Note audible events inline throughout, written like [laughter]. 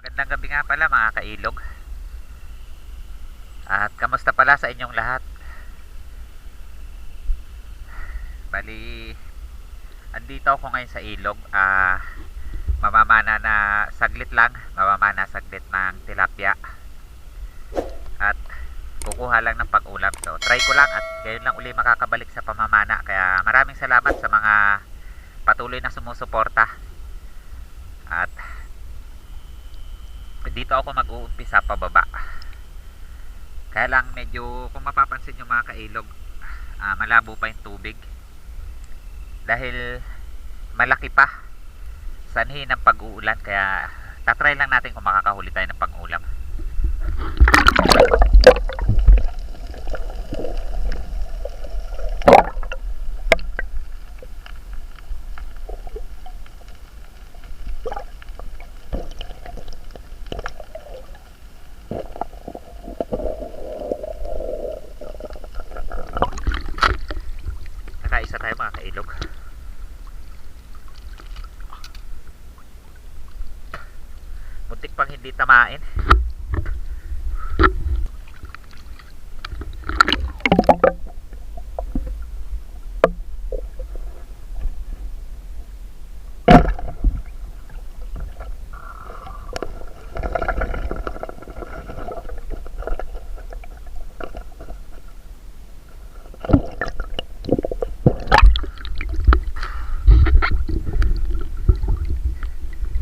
Magandang gabi nga pala mga kailog. At kamusta pala sa inyong lahat? Bali, andito ako ngayon sa ilog. Ah, mamamana na saglit lang, mamamana saglit ng tilapia. At kukuha lang ng pag-ulam. So, try ko lang at ngayon lang uli makakabalik sa pamamana. Kaya maraming salamat sa mga patuloy na sumusuporta. At dito ako mag-uumpisa pababa. Kaya lang medyo kung mapapansin nyo mga kailog, ah, malabo pa yung tubig. Dahil malaki pa sanhi ng pag-uulan kaya tatry lang natin kung makakahuli tayo ng pang-ulam. Nakaisa tayo mga kailog. Muntik pang hindi tamain.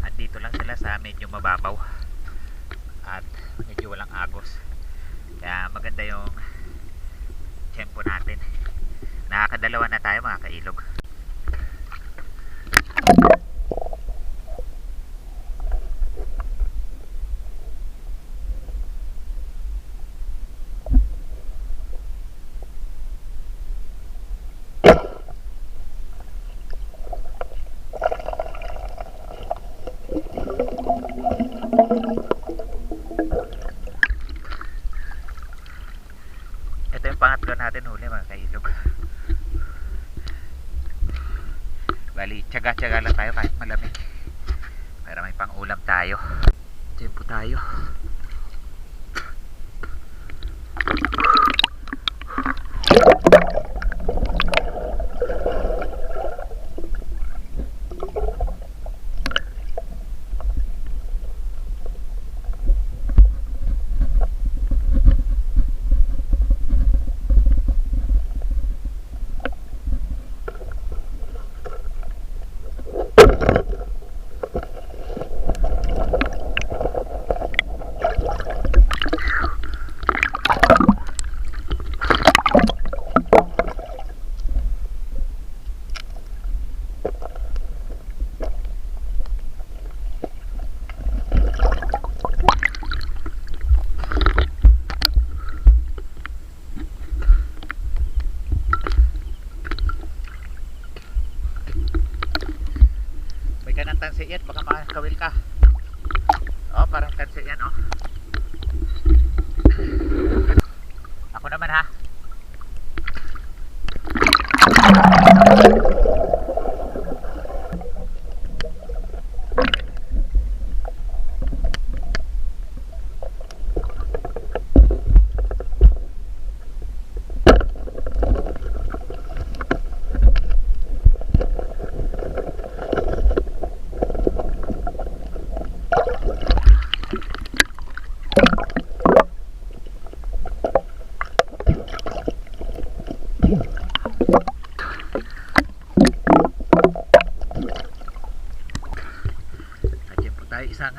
At dito lang sila sa medyo mababaw. At medyo walang agos. Kaya maganda yung tempo natin. Nakakadalawa na tayo mga kailog. Ito yung pangatlo natin huli mga kailog. Bali, tsaga-tsaga lang tayo kahit malamig. Para may pang-ulam tayo. Tempo tayo. that.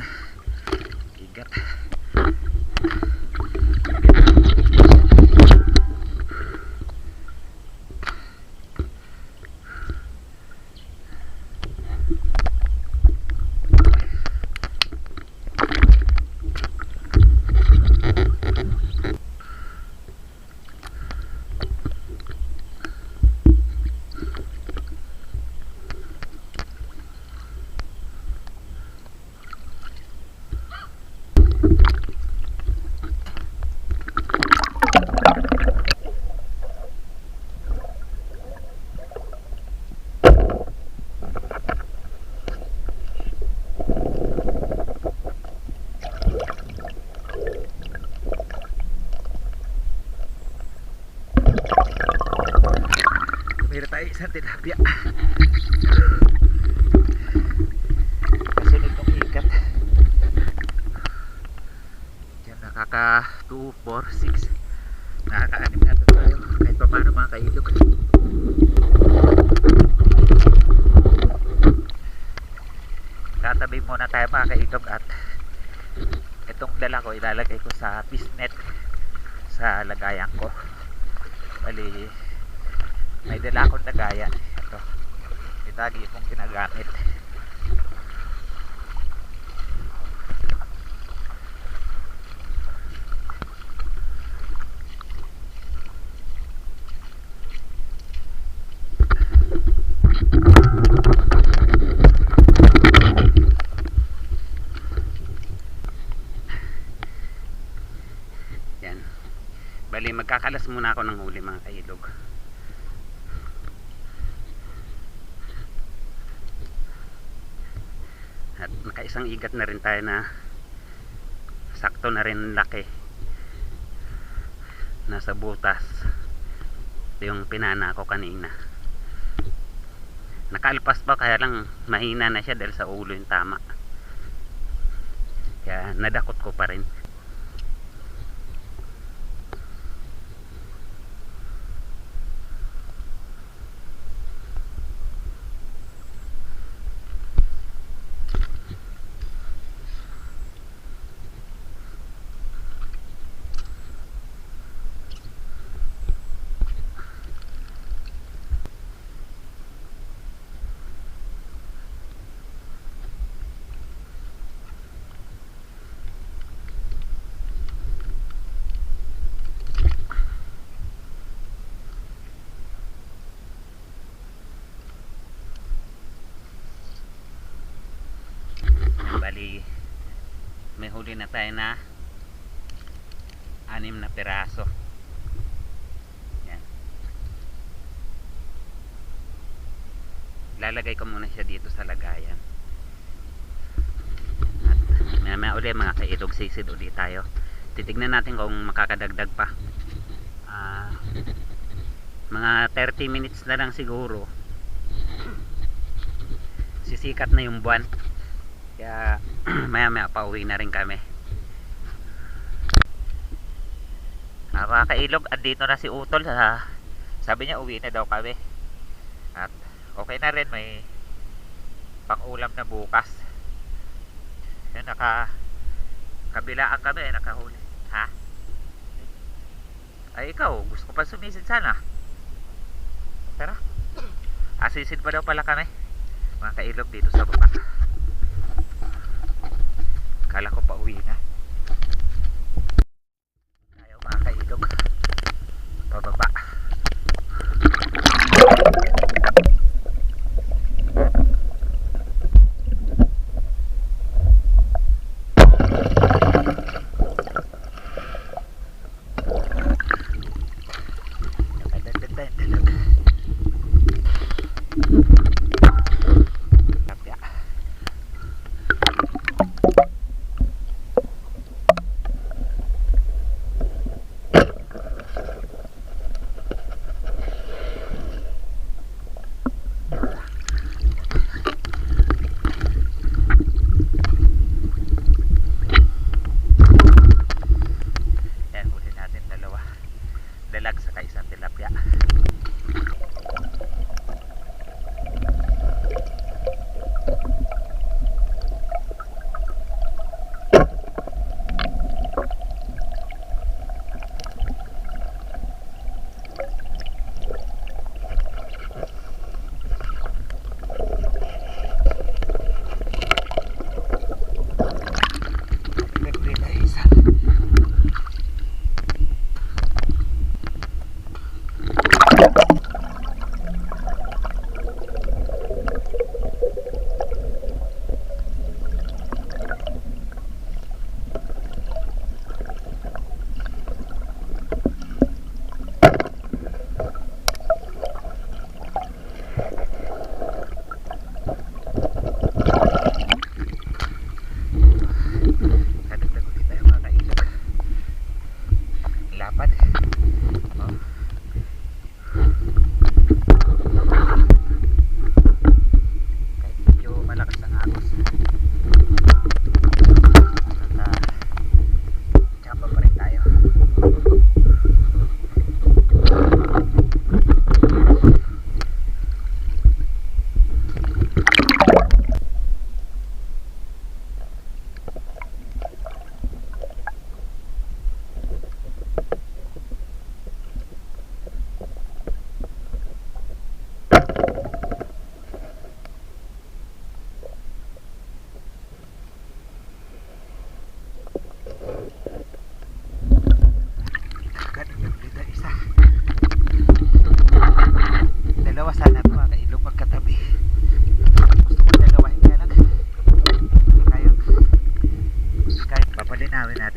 Naka 2, 4, 6 nakaka-anim na tayo. Kahit pa paano mga kailog tatabi muna tayo mga kailog at itong dala ko ilalagay ko sa pisnet sa lagayan ko. Bali may dala akong lagayan. Ito. Itagi kong ginagamit yan bali magkakalas muna ako ng huli mga kailog. At nakaisang igat na rin tayo na sakto na rin laki. Nasa butas. Yung pinana ko kanina. Nakaalpas pa kaya lang mahina na siya dahil sa ulo yung tama. Kaya nadakot ko pa rin bali may huli na tayo na anim na piraso. Yan. Lalagay ko muna siya dito sa lagayan. At maya maya uli mga kailog sisid uli tayo. Titignan natin kung makakadagdag pa. Ah, mga 30 minutes na lang siguro. Sisikat na yung buwan kaya [clears throat] maya maya pauwi na rin kami. Ah, mga kailog andito na si Utol sa, sabi niya uwi na daw kami. At okay na rin. May pang ulam na bukas. Yun naka kabilaan kami eh, nakahuli. Ha? Ay ikaw gusto ko pa sumisid sana. Tara. Asisid pa daw pala kami. Mga kailog dito sa baba Kala ko pa uwi na. Tayo mga kailog. Pababa.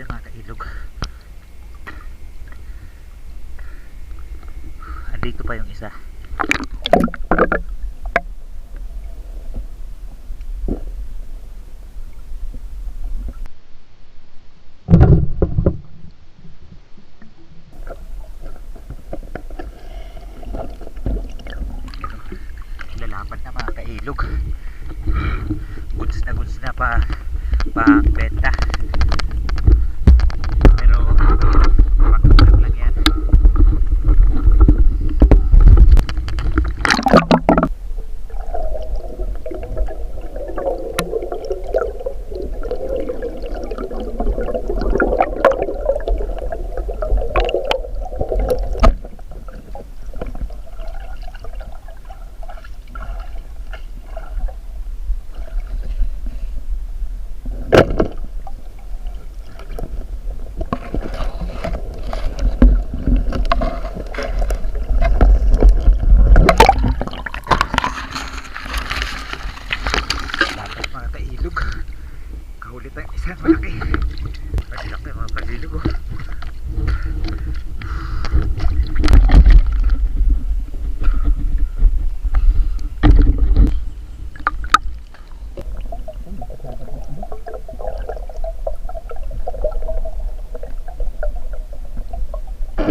Natin mga kailog. Andito pa yung isa. Lalapat na mga kailog. Goods na goods na pa pang benta.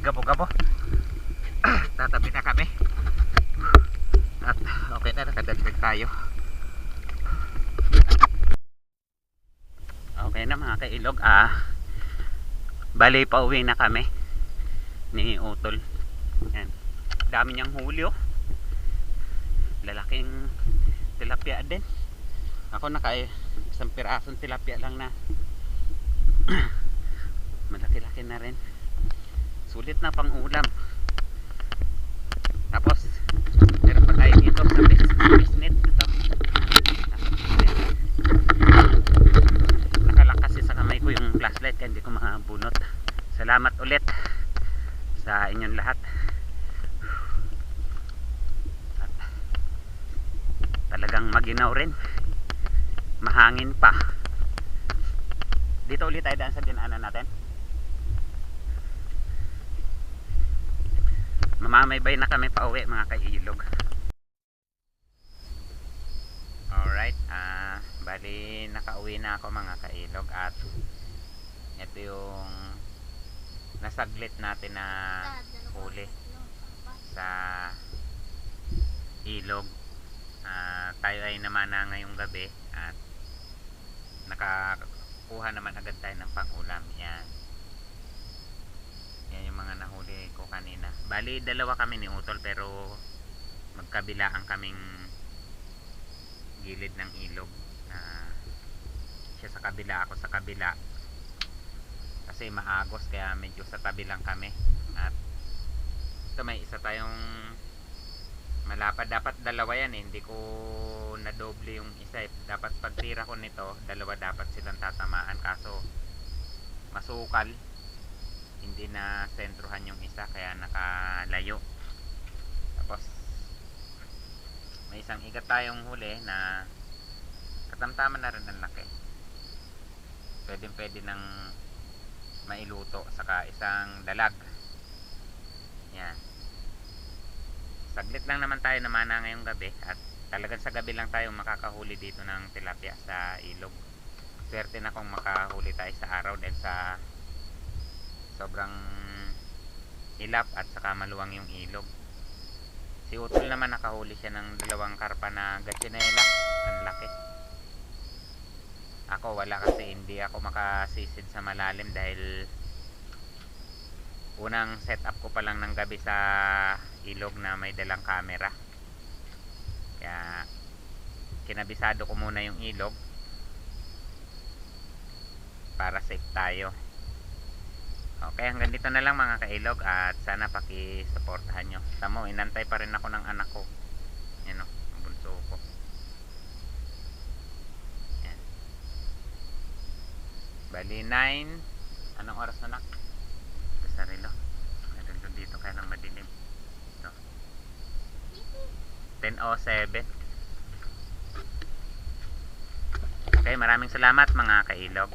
gamo-gamo. [clears throat] Tatabi na kami. At okay na, nakadagdag tayo. Okay na mga kailog, ah, bali pa uwi na kami ni Utol. Yan. Dami niyang huli oh. Lalaking tilapia din. Ako naka isang pirasong tilapia lang na. [clears throat] Malaki-laki na rin. Sulit na pang ulam. Tapos, meron pa tayo dito sa bis- bisnet. Ito. Ayan nakalak kasi sa kamay ko yung flashlight kaya hindi ko makabunot salamat ulit sa inyong lahat At talagang maginaw rin mahangin pa dito ulit tayo daan sa dinaanan natin mamamaybay na kami pa uwi mga kailog Alright, ah, bali nakauwi na ako mga kailog at ito yung nasaglit natin na huli sa ilog. Ah, tayo ay naman na ngayong gabi at nakakuha naman agad tayo ng pangulam. Yan. Yan yung mga nahuli ko kanina. Bali, dalawa kami ni Utol pero magkabilaan kaming gilid ng ilog na siya sa kabila ako sa kabila. Kasi maagos kaya medyo sa tabi lang kami. At ito may isa tayong malapad. Dapat dalawa yan eh. Hindi ko na doble yung isa eh. dapat pagtira ko nito dalawa dapat silang tatamaan. Kaso masukal hindi na sentrohan yung isa kaya nakalayo. Tapos may isang igat tayong huli na katamtaman na rin ang laki. Pwedeng pwede ng mailuto saka isang dalag. Yan. Saglit lang naman tayo namana ngayong gabi at talagang sa gabi lang tayo makakahuli dito ng tilapia sa ilog. Swerte na kung makahuli tayo sa araw dahil sa sobrang hilap at saka maluwang yung ilog Si Utol naman nakahuli siya ng dalawang karpa na gatsinela. Ang laki. Ako wala kasi hindi ako makasisid sa malalim dahil unang setup ko pa lang ng gabi sa ilog na may dalang camera kaya kinabisado ko muna yung ilog para safe tayo okay hanggang dito na lang mga kailog at sana pakisuportahan nyo. Tamo inantay pa rin ako ng anak ko. Yan o ang bunso ko. Yan. Bali 9 anong oras na nak? sa relo meron dito kaya nang madilim. Ito. 10.07 Okay, maraming salamat mga kailog.